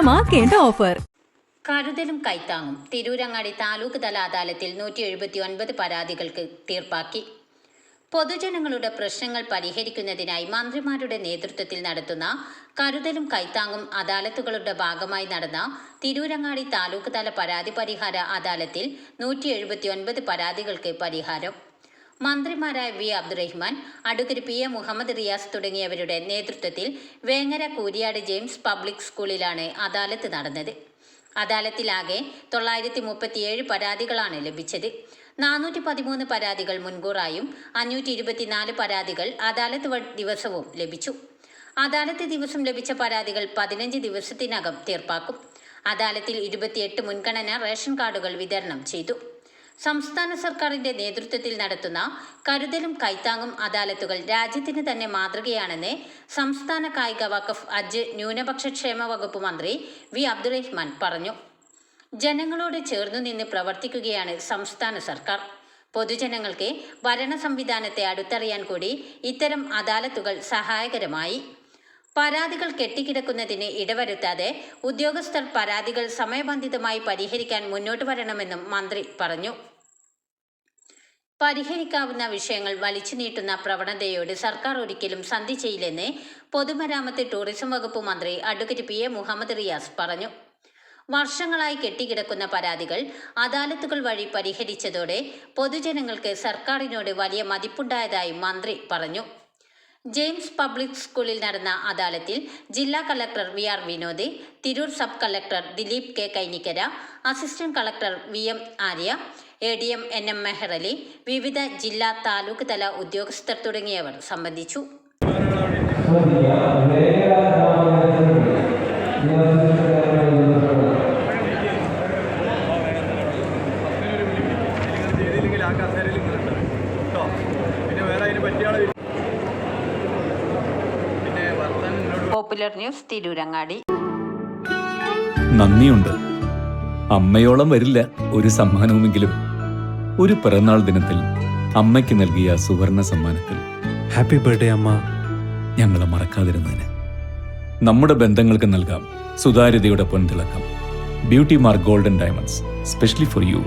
ആഘോഷമാക്കേണ്ട offer. കരുതലും കൈത്താങ്ങും തിരൂരങ്ങാടി താലൂക്ക് തല അദാലത്തിൽ നൂറ്റി എഴുപത്തി ഒൻപത് പരാതികൾക്ക് തീർപ്പാക്കി. പൊതുജനങ്ങളുടെ പ്രശ്നങ്ങൾ പരിഹരിക്കുന്നതിനായി മന്ത്രിമാരുടെ നേതൃത്വത്തിൽ നടത്തുന്ന കരുതലും കൈത്താങ്ങും അദാലത്തുകളുടെ ഭാഗമായി നടന്ന തിരൂരങ്ങാടി താലൂക്ക് തല പരാതി പരിഹാര അദാലത്തിൽ നൂറ്റി പരാതികൾക്ക് പരിഹാരം. മന്ത്രിമാരായ V. Abdurahman advocate P. A. Muhammad Riyas തുടങ്ങിയവരുടെ നേതൃത്വത്തിൽ വേങ്ങര കൂരിയാട് ജെയിംസ് പബ്ലിക് സ്കൂളിലാണ് അദാലത്ത് നടന്നത്. അദാലത്തിലാകെ തൊള്ളായിരത്തി മുപ്പത്തിയേഴ് പരാതികളാണ് ലഭിച്ചത്. നാനൂറ്റി പതിമൂന്ന് പരാതികൾ മുൻകൂറായും അഞ്ഞൂറ്റി ഇരുപത്തിനാല് പരാതികൾ അദാലത്ത് ദിവസവും ലഭിച്ചു. അദാലത്ത് ദിവസം ലഭിച്ച പരാതികൾ പതിനഞ്ച് ദിവസത്തിനകം തീർപ്പാക്കും. അദാലത്തിൽ ഇരുപത്തിയെട്ട് മുൻഗണന റേഷൻ കാർഡുകൾ വിതരണം ചെയ്തു. സംസ്ഥാന സർക്കാരിന്റെ നേതൃത്വത്തിൽ നടത്തുന്ന കരുതലും കൈത്താങ്ങും അദാലത്തുകൾ രാജ്യത്തിന് തന്നെ മാതൃകയാണെന്ന് സംസ്ഥാന കായിക വഖഫ് അജ് ന്യൂനപക്ഷ ക്ഷേമ വകുപ്പ് മന്ത്രി വി അബ്ദുറഹ്മാൻ പറഞ്ഞു. ജനങ്ങളോട് ചേർന്നു നിന്ന് പ്രവർത്തിക്കുകയാണ് സംസ്ഥാന സർക്കാർ. പൊതുജനങ്ങൾക്ക് ഭരണ സംവിധാനത്തെ അടുത്തറിയാൻ കൂടി ഇത്തരം അദാലത്തുകൾ സഹായകരമായി. പരാതികൾ കെട്ടിക്കിടക്കുന്നതിന് ഇടവരുത്താതെ ഉദ്യോഗസ്ഥർ പരാതികൾ സമയബന്ധിതമായി പരിഹരിക്കാൻ മുന്നോട്ട് വരണമെന്നും മന്ത്രി പറഞ്ഞു. പരിഹരിക്കാവുന്ന വിഷയങ്ങൾ വലിച്ചു നീട്ടുന്ന പ്രവണതയോട് സർക്കാർ ഒരിക്കലും സന്ധി ചെയ്യില്ലെന്ന് പൊതുമരാമത്ത് ടൂറിസം വകുപ്പ് മന്ത്രി advocate P A Muhammad Riyas പറഞ്ഞു. വർഷങ്ങളായി കെട്ടിക്കിടക്കുന്ന പരാതികൾ അദാലത്തുകൾ വഴി പരിഹരിച്ചതോടെ പൊതുജനങ്ങൾക്ക് സർക്കാരിനോട് വലിയ മതിപ്പുണ്ടായതായി മന്ത്രി പറഞ്ഞു. ജെയിംസ് പബ്ലിക് സ്കൂളിൽ നടന്ന അദാലത്തിൽ ജില്ലാ collector V R Vinod Tirur sub collector Dileep K Kainikkara assistant collector V M Arya A D M N M Mehrali വിവിധ ജില്ലാ താലൂക്ക് തല ഉദ്യോഗസ്ഥർ തുടങ്ങിയവർ സംബന്ധിച്ചു. Popular news Tirurangadi. നന്ദിയുണ്ട്. അമ്മയോളം വരില്ല ഒരു സമ്മാനവുമെങ്കിലും. ഒരു പിറന്നാൾ ദിനത്തിൽ അമ്മയ്ക്ക് നൽകിയ സുവർണ സമ്മാനത്തിൽ. ഹാപ്പി ബർത്ത്ഡേ അമ്മ. ഞങ്ങളെ മറക്കാതിരുന്നതിന്. നമ്മുടെ ബന്ധങ്ങൾക്ക് നൽകാം സുതാര്യതയുടെ പൊൻതിളക്കം. Beauty mark golden diamonds specially for you